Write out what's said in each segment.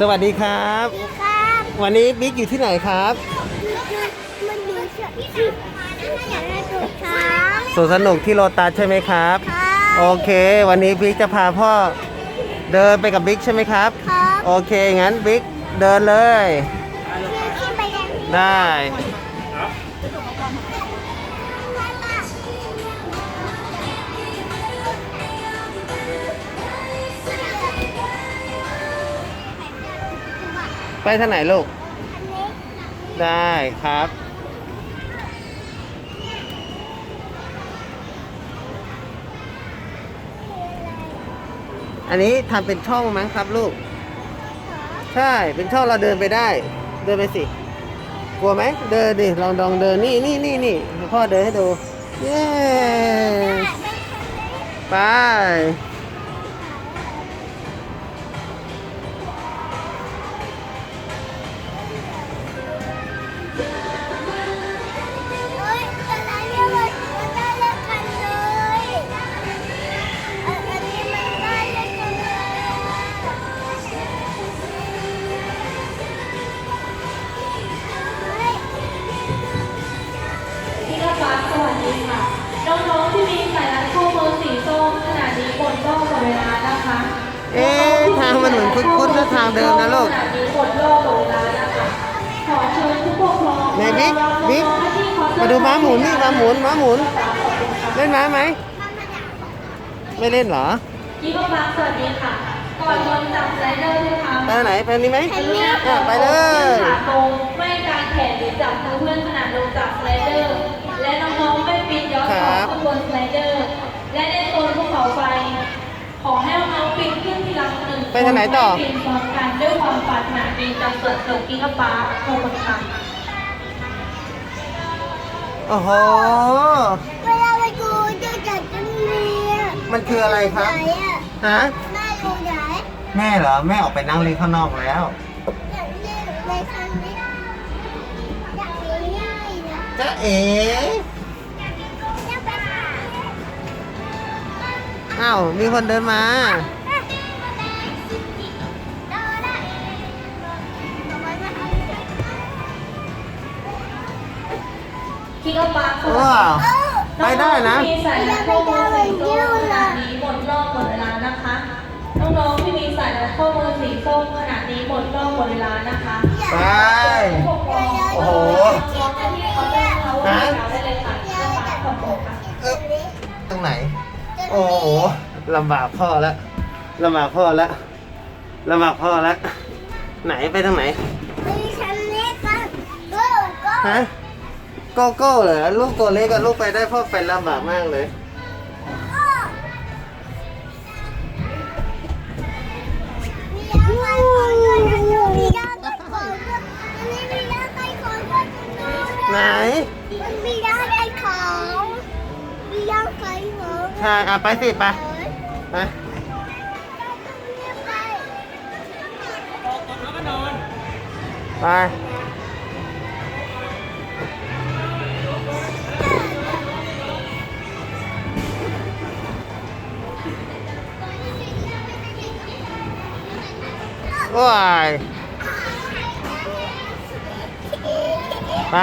สวัสดีครับ ดีครับวันนี้บิ๊กอยู่ที่ไหนครับมันอยู่ที่อยากได้ตัวช้างสวนสนุกที่โลตัสใช่ไหมครับ ครับโอเค วันนี้บิ๊กจะพาพ่อเดินไปกับบิ๊กใช่ไหมครับ ครับโอเค งั้นบิ๊กเดินเลย ที่ที่ไปยังได้ ไปทางไหนลูก ได้ครับ อันนี้ทำเป็นช่องมั้งครับลูก ใช่ เป็นช่องเราเดินไปได้ เดินไปสิ กลัวไหม เดินดิ ลองลองเดิน นี่นี่นี่นี่พ่อเดินให้ดู เย้ ไป นะคะเอ๊ะทางมันเหมือนคุ้นๆนะทางเดิมนะลูกขนาดนี้กดรอบหมดเวลานะคะขอเชิญผู้ปกครองไหนบิ๊กรับน้องๆบิ๊กที่เคน์เตอร์มาดูม้าหมุนนี่ม้าหมุนม้าหมุนขอบคุณค่ะเล่นม้าไหม ไม่เล่นเหรอพี่กฟ้าสวัสดีค่ะ ก่อนลงจับสไลเดอร์ด้วยค่ะไปไหนไปนี่ไหมกรุณาอะไปเลยขาตรงไม่กางแขนหรือจั ไปทางไหนต่อม่ปีนพร้อมกันด้วยความปรารถนาดีจากส่วนสูงกิกะฟ้าขอบคุณค่ะโอ้โห เวลาไปดูจะจัดจะมีอะมันคืออะไรคไหนรับอะฮะ แม่อยู่ไหนแม่เหรอ แม่ออกไปนั่งเล่นข้างนอกแล้ว อยากเล่นในครั้งนี้อยากเล่นง่ายนะจ๊ะเอ๋อยากไปหาอ้าว มีคนเดินมา กิกะฟ้าสวัสดีว้าวค่ะไปได้นะองๆที่มีสายรัดข้อมือสีส้มขนาดนี้หมดรอบหมดเวลานะคะน้องๆที่มีสายรัดข้อมือสีส้มขนาดนี้หมดรอบหมดเวลานะคะไปผู้ปกครองโอ้โหน้องๆที่เขาน์เตอร์เขาว่าได้เลยค่ะกิกะฟ้าขอบคุณค่ะเอ๊ะตรงไหน โอ้โหลำบากพ่อแล้วลำบากพ่อแล้วลำบากพ่อแล้วไหนไปทางไหน ฮะ โกโก้เหรอลูกตัวเล็กกับลูกไปได้พ่อไปลำบากมากเลย ไหนมันมีด้านไอ้ของมีด้านไก่ของใช่อะไปสิไปไปไป ว้ายไป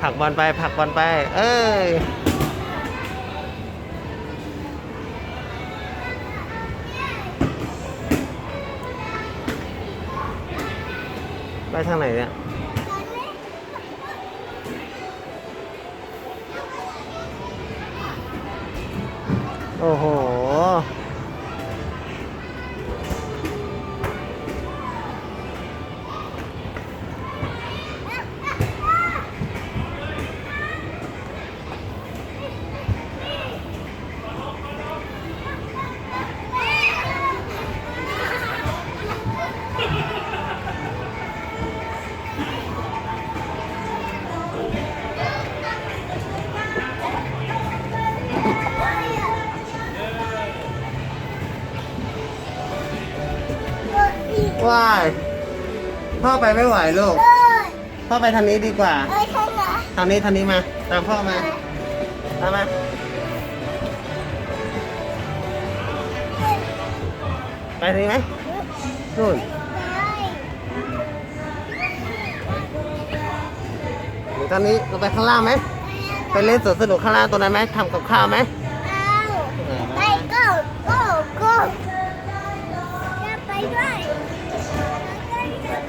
ผักบอลไปผักบอลไป เอ้ย ทางไหนเนี่ยโอ้โห พ่อไปไม่ไหวลูกเอ้ยพ่อไปทางนี้ดีกว่า เอ้ยข้างหลังทางนี้ทางนี้มา ตามพ่อมา ตามมา ไปทางนี้ไหมนู่นหรือตอนนี้เราไปข้างล่างไหม ไปเล่นสวนสนุกข้างล่างตรงนั้นไหมทำกับข้าวไหมไปก็ก็ก็จะไปด้วย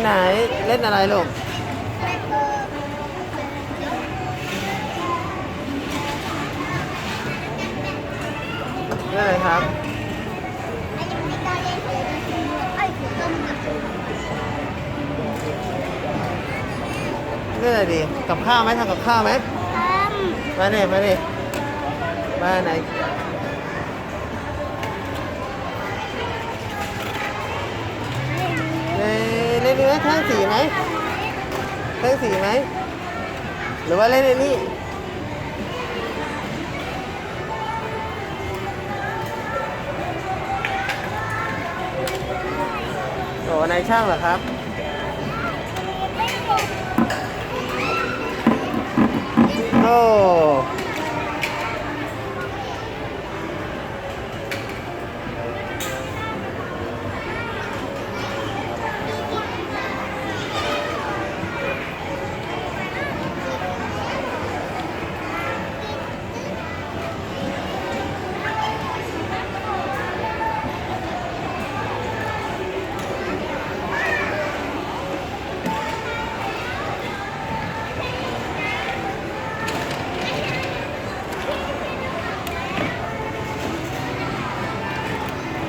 ไปไหนเล่นอะไรลูกเล่นอะไรครับเล่นอะไรดี กับข้าวไหมทำกับข้าวไหมมาเนี่ยมาเนี่ยมาไหน เล่นแท่งสีไหมแท่งสีไหม หรือว่าเล่นไอ้นี่โอ้นายช่างเหรอครับโอ้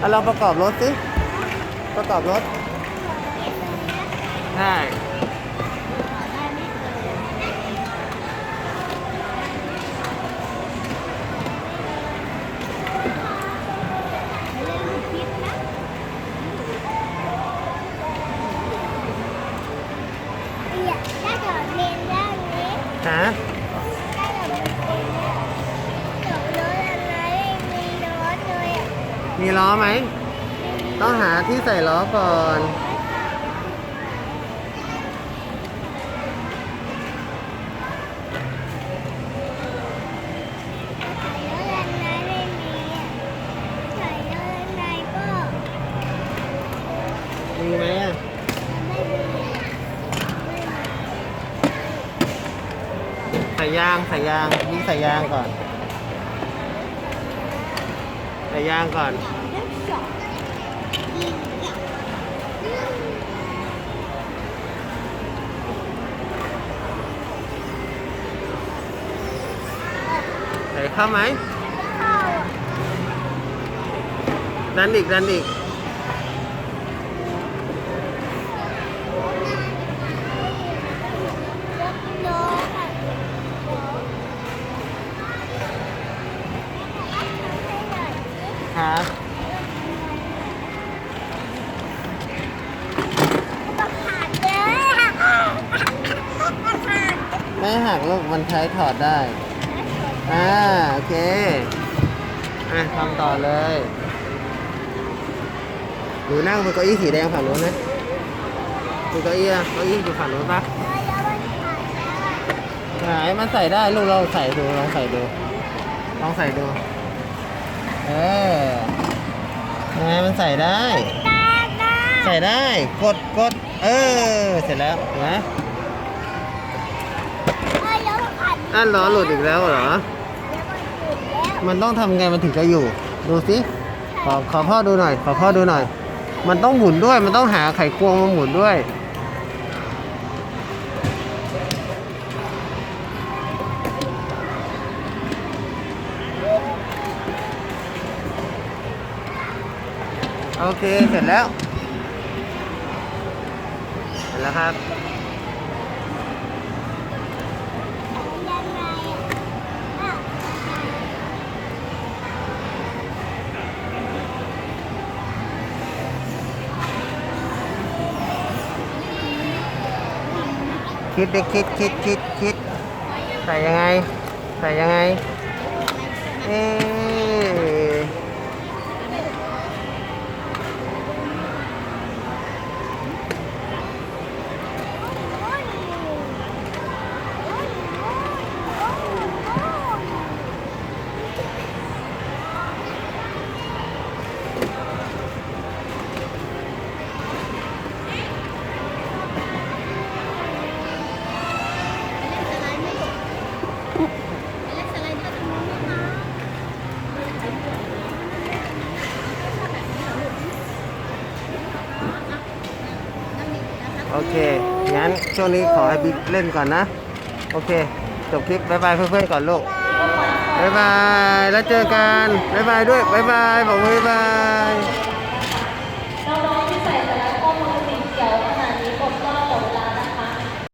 เอาลองประกอบรถสิ ประกอบรถใช่ได้ดอกเรียนด้านนี้ ฮะ ได้ดอกเรียนด้านนี้ดอกรถอะไรมีรถเลยอะ มีล้อ ไหม ต้องหาที่ใส่ล้อก่อนใส่รถอะไรไม่มีอะใส่รถอะไรก็มีไหมอะใส่ยางใส่ยางนี่ใส่ยางก่อนใส่ยางก่อน ใส่เข้าไหม เข้าอะ ดันอีก ดันอีก รถรถอะให้หน่อยสิ ครับ ต้องขาดเลยอะขาด ไม่หัก ลูกมันใช้ถอดได้ อ่า โอเค อะทำต่อเลยหนูนั่งบนเก้าอี้สีแดงฝั่งนู้นนะดูเก้าอี้อะเก้าอี้อยู่ฝั่งนู้นปะแล้มันขาดแล้วไหนมันใส่ได้ลูกลองใส่ดูลองใส่ดู ลองใส่ดู เออไงมันใส่ได้ ใส่ได้ กดกดเออ เสร็จแล้วนไหม เอ้ย แล้วมันขาดอะล้อหลุดอีกแล้วเหรอ มันต้องทำไงมันถึงจะอยู่ ดูสิขอขอพ่อดูหน่อย ขอพ่อดูหน่อย มันต้องหมุนด้วย มันต้องหาไขควงมาหมุนด้วย โอเค เสร็จแล้ว เสร็จแล้วครับ คิดดิคิดคิดคิดคิดใส่ยังไง ใส่ยังไง เอ๊ เค งั้นช่วงนี้ขอให้บิ๊กเล่นก่อนนะ โอเค จบคลิปบ๊ายบายเพื่อนๆก่อนลูกบ๊ายบาย แล้วเจอกันบ๊ายบายด้วยบ๊ายบาย บอกบ๊ายบาย